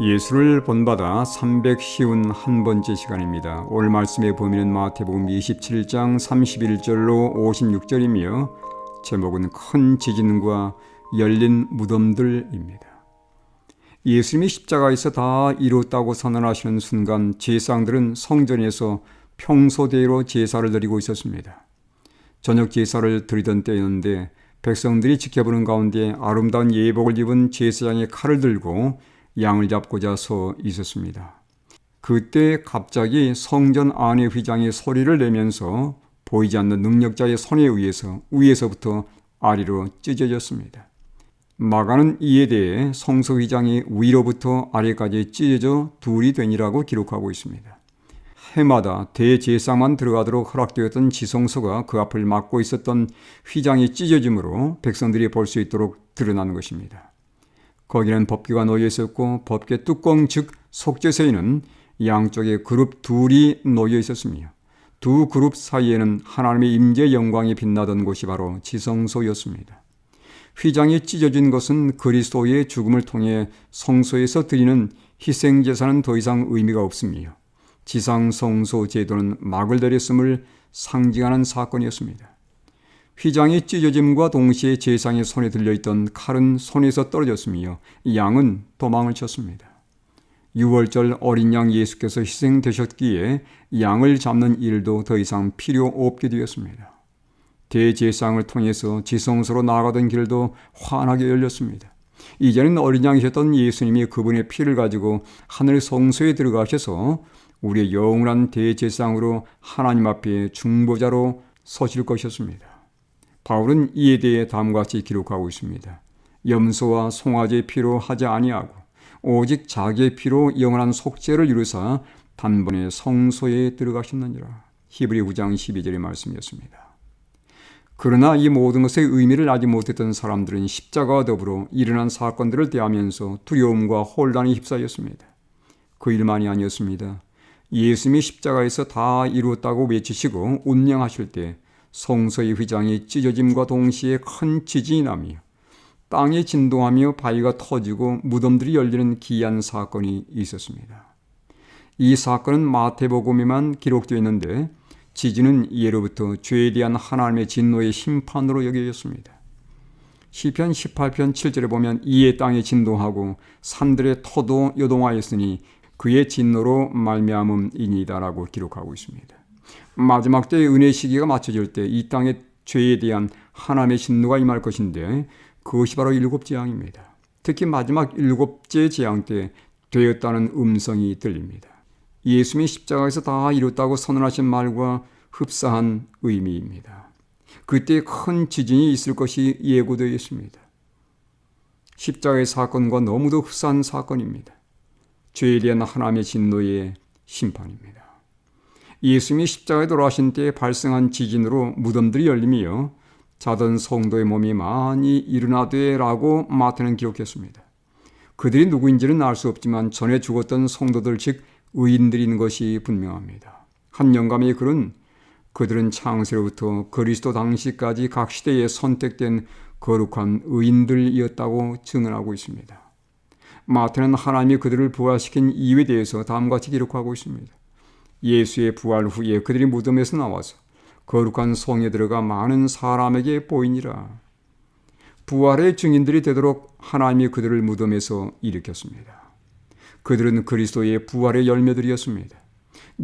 예수를 본받아 300쉬운 한 번째 시간입니다. 오늘 말씀의 범위는 마태복음 27장 31절로 56절이며 제목은 큰 지진과 열린 무덤들입니다. 예수님이 십자가에서 다 이뤘다고 선언하시는 순간 제사장들은 성전에서 평소대로 제사를 드리고 있었습니다. 저녁 제사를 드리던 때였는데 백성들이 지켜보는 가운데 아름다운 예복을 입은 제사장이 칼을 들고 양을 잡고자 서 있었습니다. 그때 갑자기 성전 안의 휘장이 소리를 내면서 보이지 않는 능력자의 손에 의해서 위에서부터 아래로 찢어졌습니다. 마가는 이에 대해 성소 휘장이 위로부터 아래까지 찢어져 둘이 되니라고 기록하고 있습니다. 해마다 대제사만 들어가도록 허락되었던 지성소가 그 앞을 막고 있었던 휘장이 찢어짐으로 백성들이 볼 수 있도록 드러나는 것입니다. 거기는 법궤가 놓여 있었고 법궤 뚜껑 즉 속죄서에는 양쪽에 그룹 둘이 놓여 있었으며 두 그룹 사이에는 하나님의 임재 영광이 빛나던 곳이 바로 지성소였습니다. 휘장이 찢어진 것은 그리스도의 죽음을 통해 성소에서 드리는 희생 제사는 더 이상 의미가 없으며 지상 성소 제도는 막을 내렸음을 상징하는 사건이었습니다. 휘장이 찢어짐과 동시에 제상의 손에 들려있던 칼은 손에서 떨어졌으며 양은 도망을 쳤습니다. 6월절 어린 양 예수께서 희생되셨기에 양을 잡는 일도 더 이상 필요 없게 되었습니다. 대제상을 통해서 지성소로 나아가던 길도 환하게 열렸습니다. 이제는 어린 양이셨던 예수님이 그분의 피를 가지고 하늘 성소에 들어가셔서 우리의 영원한 대제상으로 하나님 앞에 중보자로 서실 것이었습니다. 바울은 이에 대해 다음과 같이 기록하고 있습니다. 염소와 송아지의 피로 하지 아니하고 오직 자기의 피로 영원한 속죄를 이루사 단번에 성소에 들어가셨느니라. 히브리 9장 12절의 말씀이었습니다. 그러나 이 모든 것의 의미를 알지 못했던 사람들은 십자가와 더불어 일어난 사건들을 대하면서 두려움과 혼란이 휩싸였습니다. 그 일만이 아니었습니다. 예수님이 십자가에서 다 이루었다고 외치시고 운명하실 때 성서의 휘장이 찢어짐과 동시에 큰 지진이 나며 땅이 진동하며 바위가 터지고 무덤들이 열리는 기이한 사건이 있었습니다. 이 사건은 마태복음에만 기록되어 있는데 지진은 예로부터 죄에 대한 하나님의 진노의 심판으로 여겨졌습니다. 시편 18편 7절에 보면 이에 땅이 진동하고 산들의 터도 요동하였으니 그의 진노로 말미암음이니다라고 기록하고 있습니다. 마지막 때의 은혜 시기가 맞춰질 때 이 땅의 죄에 대한 하나님의 진노가 임할 것인데 그것이 바로 일곱 재앙입니다. 특히 마지막 일곱째 재앙 때 되었다는 음성이 들립니다. 예수님이 십자가에서 다 이뤘다고 선언하신 말과 흡사한 의미입니다. 그때 큰 지진이 있을 것이 예고되어 있습니다. 십자가의 사건과 너무도 흡사한 사건입니다. 죄에 대한 하나님의 진노의 심판입니다. 예수님이 십자가에 돌아가신 때에 발생한 지진으로 무덤들이 열리며 자던 성도의 몸이 많이 일어나되라고 마태는 기록했습니다. 그들이 누구인지는 알 수 없지만 전에 죽었던 성도들 즉 의인들인 것이 분명합니다. 한 영감의 글은 그들은 창세로부터 그리스도 당시까지 각 시대에 선택된 거룩한 의인들이었다고 증언하고 있습니다. 마태는 하나님이 그들을 부활시킨 이유에 대해서 다음과 같이 기록하고 있습니다. 예수의 부활 후에 그들이 무덤에서 나와서 거룩한 성에 들어가 많은 사람에게 보이니라. 부활의 증인들이 되도록 하나님이 그들을 무덤에서 일으켰습니다. 그들은 그리스도의 부활의 열매들이었습니다.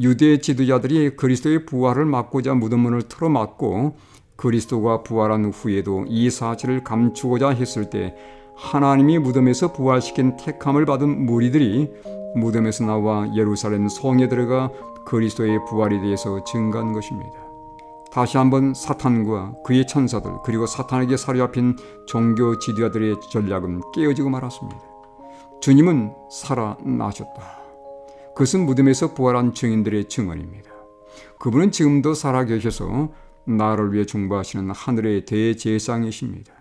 유대 지도자들이 그리스도의 부활을 막고자 무덤문을 틀어막고 그리스도가 부활한 후에도 이 사실을 감추고자 했을 때 하나님이 무덤에서 부활시킨 택함을 받은 무리들이 무덤에서 나와 예루살렘 성에 들어가 그리스도의 부활에 대해서 증가한 것입니다. 다시 한번 사탄과 그의 천사들 그리고 사탄에게 사로잡힌 종교 지도자들의 전략은 깨어지고 말았습니다. 주님은 살아나셨다. 그것은 무덤에서 부활한 증인들의 증언입니다. 그분은 지금도 살아계셔서 나를 위해 중보하시는 하늘의 대제상이십니다.